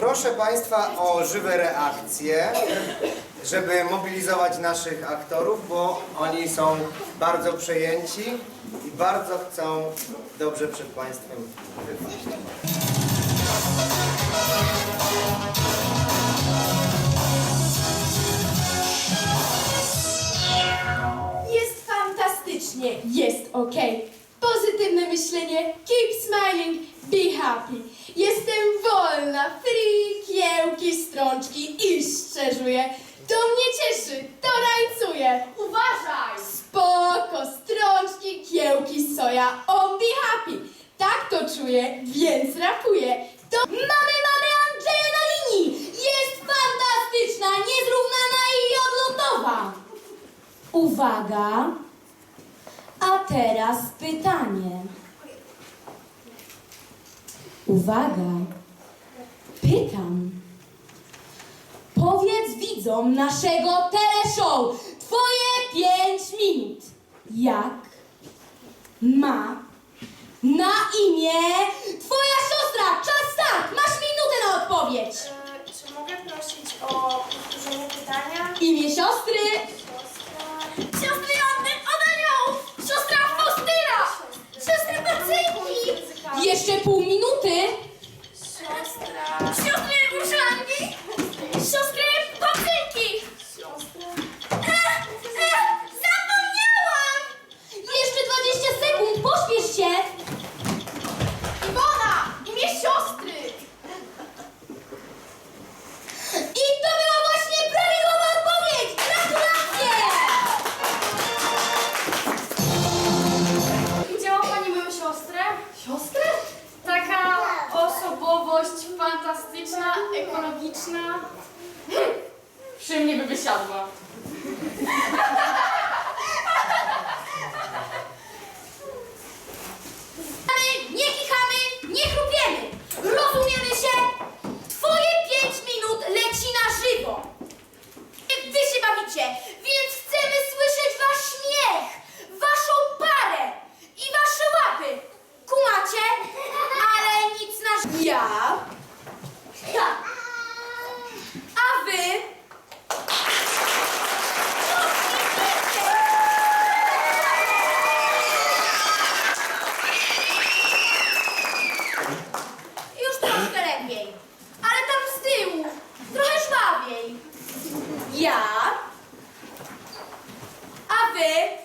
Proszę Państwa o żywe reakcje, żeby mobilizować naszych aktorów, bo oni są bardzo przejęci i bardzo chcą dobrze przed Państwem wypaść. Jest fantastycznie, jest ok. Pozytywne myślenie, keep smiling, be happy. Jestem wolna, free, kiełki, strączki i szczerzuję. To mnie cieszy, to rajcuje. Uważaj! Spoko, strączki, kiełki, soja, on be happy. Tak to czuję, więc rapuję. To mamy, mamy Andrzeję na linii! Jest fantastyczna, niezrównana i odlotowa. Uwaga! A teraz pytanie. Uwaga! Pytam. Powiedz widzom naszego teleshow twoje pięć minut. Jak ma na imię twoja siostra? Czas start! Masz minutę na odpowiedź. E, Czy mogę prosić o powtórzenie pytania? Imię siostry? Siostra... fantastyczna, ekologiczna. Przy mnie by wysiadła. Żwawiej. Ja. A wy.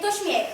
to śmiech.